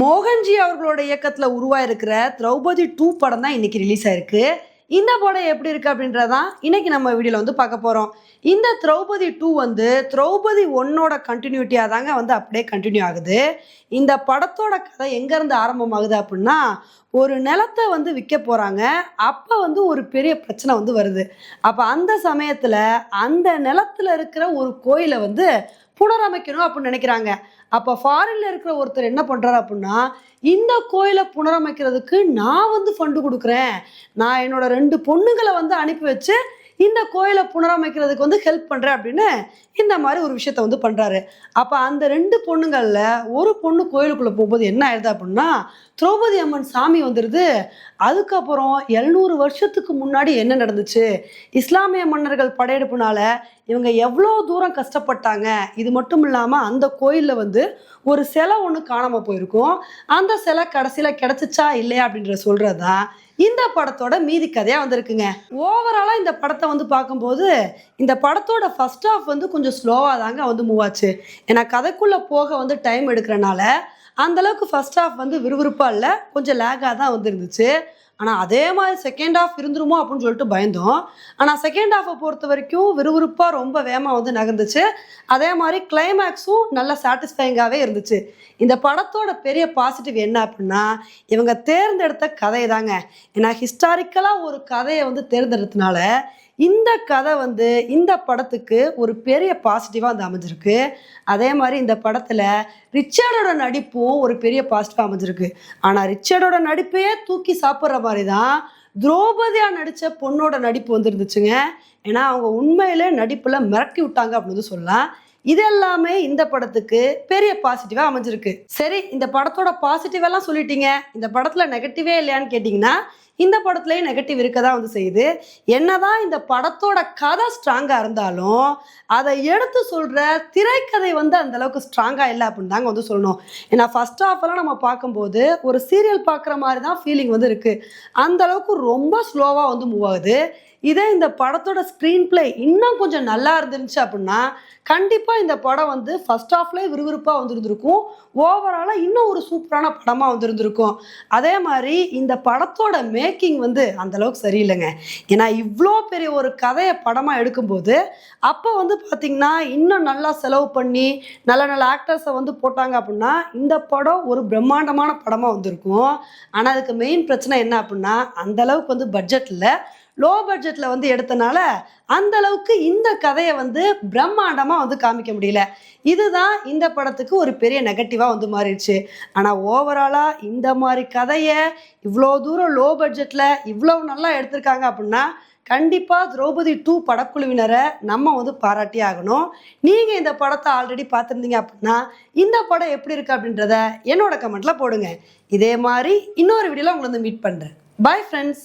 மோகன்ஜி அவர்களோட இயக்கத்தில் உருவாயிருக்கிற திரௌபதி டூ படம் தான் இன்னைக்கு ரிலீஸ் ஆயிருக்கு. இந்த படம் எப்படி இருக்கு அப்படின்றதான் இன்னைக்கு நம்ம வீடியோல வந்து பார்க்க போறோம். இந்த திரௌபதி டூ வந்து திரௌபதி ஒன்னோட கண்டினியூட்டியாக தாங்க வந்து அப்படியே கண்டினியூ ஆகுது. இந்த படத்தோட கதை எங்கேருந்து ஆரம்பமாகுது அப்படின்னா ஒரு நிலத்தை வந்து விற்க போகிறாங்க அப்போ வந்து ஒரு பெரிய பிரச்சனை வந்து வருது. அப்போ அந்த சமயத்தில் அந்த நிலத்துல இருக்கிற ஒரு கோயிலை வந்து புனரமைக்கணும் அப்படின்னு நினைக்கிறாங்க. அப்போ ஃபாரின்ல இருக்கிற ஒருத்தர் என்ன பண்ணுறாரு அப்படின்னா இந்த கோயிலை புனரமைக்கிறதுக்கு நான் வந்து ஃபண்டு கொடுக்குறேன். நான் என்னோட ரெண்டு பொண்ணுங்களை வந்து அனுப்பி வச்சு இந்த கோயிலை புனரமைக்கிறதுக்கு வந்து ஹெல்ப் பண்ணுறேன் அப்படின்னு இந்த மாதிரி ஒரு விஷயத்த வந்து பண்ணுறாரு அப்போ அந்த ரெண்டு பொண்ணுங்களில் ஒரு பொண்ணு கோயிலுக்குள்ளே போகும்போது என்ன ஆயிடுது அப்படின்னா திரௌபதி அம்மன் சாமி வந்துடுது அதுக்கப்புறம் எழுநூறு வருஷத்துக்கு முன்னாடி என்ன நடந்துச்சு? இஸ்லாமிய மன்னர்கள் படையெடுப்புனால இவங்க எவ்வளோ தூரம் கஷ்டப்பட்டாங்க? இது மட்டும் இல்லாமல் அந்த கோயிலில் வந்து ஒரு சிலை ஒன்று காணாமல் போயிருக்கும். அந்த சிலை கடைசியில் கிடச்சிச்சா இல்லையா அப்படின்ற சொல்கிறது தான் இந்த படத்தோட மீதி கதையாக வந்திருக்குங்க. ஓவராலாக இந்த படத்தை வந்து பார்க்கும்போது இந்த படத்தோட ஃபர்ஸ்ட் ஆஃப் வந்து கொஞ்சம் ஸ்லோவாக தாங்க வந்து மூவ் ஆச்சு. ஏன்னா கதைக்குள்ளே போக வந்து டைம் எடுக்கிறனால அந்த அளவுக்கு ஃபர்ஸ்ட் ஹாஃப் வந்து விறுவிறுப்பாக இல்லை கொஞ்சம் லேக்காக தான் வந்துருந்துச்சு ஆனால் அதே மாதிரி செகண்ட் ஹாஃப் இருந்துருமோ அப்படின்னு சொல்லிட்டு பயந்தோம். ஆனால் செகண்ட் ஹாஃபை பொறுத்த வரைக்கும் விறுவிறுப்பாக ரொம்ப வேகமாக வந்து நகர்ந்துச்சு. அதே மாதிரி கிளைமேக்ஸும் நல்ல சாட்டிஸ்ஃபைங்காகவே இருந்துச்சு. இந்த படத்தோட பெரிய பாசிட்டிவ் என்ன அப்படின்னா இவங்க தேர்ந்தெடுத்த கதை தாங்க ஏன்னா ஹிஸ்டாரிக்கலாக ஒரு கதையை வந்து தேர்ந்தெடுத்தனால இந்த கதை வந்து இந்த படத்துக்கு ஒரு பெரிய பாசிட்டிவாக வந்து அமைஞ்சிருக்கு. அதே மாதிரி இந்த படத்தில் ரிச்சர்டோட நடிப்பும் ஒரு பெரிய பாசிட்டிவாக அமைஞ்சிருக்கு. ஆனால் ரிச்சர்டோட நடிப்பையே தூக்கி சாப்பிட்ற மாதிரி தான் திரௌபதியா நடித்த பொண்ணோட நடிப்பு வந்துருந்துச்சுங்க. ஏன்னா அவங்க உண்மையிலே நடிப்பில் மிரட்டி விட்டாங்க அப்படின்னு வந்து சொல்லலாம். இது எல்லாமே இந்த படத்துக்கு பெரிய பாசிட்டிவாக அமைஞ்சிருக்கு. சரி இந்த படத்தோட பாசிட்டிவெல்லாம் சொல்லிட்டீங்க. இந்த படத்தில் நெகட்டிவே இல்லையான்னு கேட்டிங்கன்னா இந்த படத்துலயும் நெகட்டிவ் இருக்க தான் வந்து செய்யுது. என்னதான் இந்த படத்தோட கதை ஸ்ட்ராங்காக இருந்தாலும் அதை எடுத்து சொல்கிற திரைக்கதை வந்து அந்த அளவுக்கு ஸ்ட்ராங்காக இல்லை அப்படின்னு தாங்க வந்து சொல்லணும். ஏன்னா ஃபர்ஸ்ட் ஹாஃப் எல்லாம் நம்ம பார்க்கும்போது ஒரு சீரியல் பார்க்குற மாதிரி தான் ஃபீலிங் வந்து இருக்குது அந்த அளவுக்கு ரொம்ப ஸ்லோவாக வந்து மூவ் ஆகுது. இதே இந்த படத்தோட ஸ்க்ரீன் பிளே இன்னும் கொஞ்சம் நல்லா இருந்துருந்துச்சு அப்படின்னா கண்டிப்பாக இந்த படம் வந்து ஃபர்ஸ்ட் ஹாஃப்லேயே விறுவிறுப்பாக வந்துருந்துருக்கும். ஓவராலாக இன்னும் ஒரு சூப்பரான படமாக வந்திருந்திருக்கும். அதே மாதிரி இந்த படத்தோட மே மேக்கிங் வந்து அந்த அளவுக்கு சரியில்லைங்க. ஏன்னா இவ்வளோ பெரிய ஒரு கதையை படமாக எடுக்கும்போது அப்போ வந்து பார்த்திங்கன்னா இன்னும் நல்லா செலவு பண்ணி நல்ல நல்ல ஆக்டர்ஸை வந்து போட்டாங்க அப்படின்னா இந்த படம் ஒரு பிரம்மாண்டமான படமாக வந்திருக்கும். ஆனால் அதுக்கு மெயின் பிரச்சனை என்ன அப்படின்னா அந்தளவுக்கு வந்து பட்ஜெட்டில் லோ பட்ஜெட்டில் வந்து எடுத்தனால அந்த அளவுக்கு இந்த கதையை வந்து பிரம்மாண்டமாக வந்து காமிக்க முடியல. இதுதான் இந்த படத்துக்கு ஒரு பெரிய நெகட்டிவாக வந்து மாறிடுச்சு. ஆனால் ஓவராலாக இந்த மாதிரி கதையை இவ்வளோ தூரம் லோ பட்ஜெட்டில் இவ்வளோ நல்லா எடுத்திருக்காங்க அப்படின்னா கண்டிப்பாக திரௌபதி டூ படக்குழுவினரை நம்ம வந்து பாராட்டி ஆகணும். நீங்கள் இந்த படத்தை ஆல்ரெடி பார்த்துருந்தீங்க அப்படின்னா இந்த படம் எப்படி இருக்குது அப்படின்றத என்னோட கமெண்ட்டில் போடுங்க. இதே மாதிரி இன்னொரு வீடியோவில் உங்களை வந்து மீட் பண்ணுறேன் பாய் ஃப்ரெண்ட்ஸ்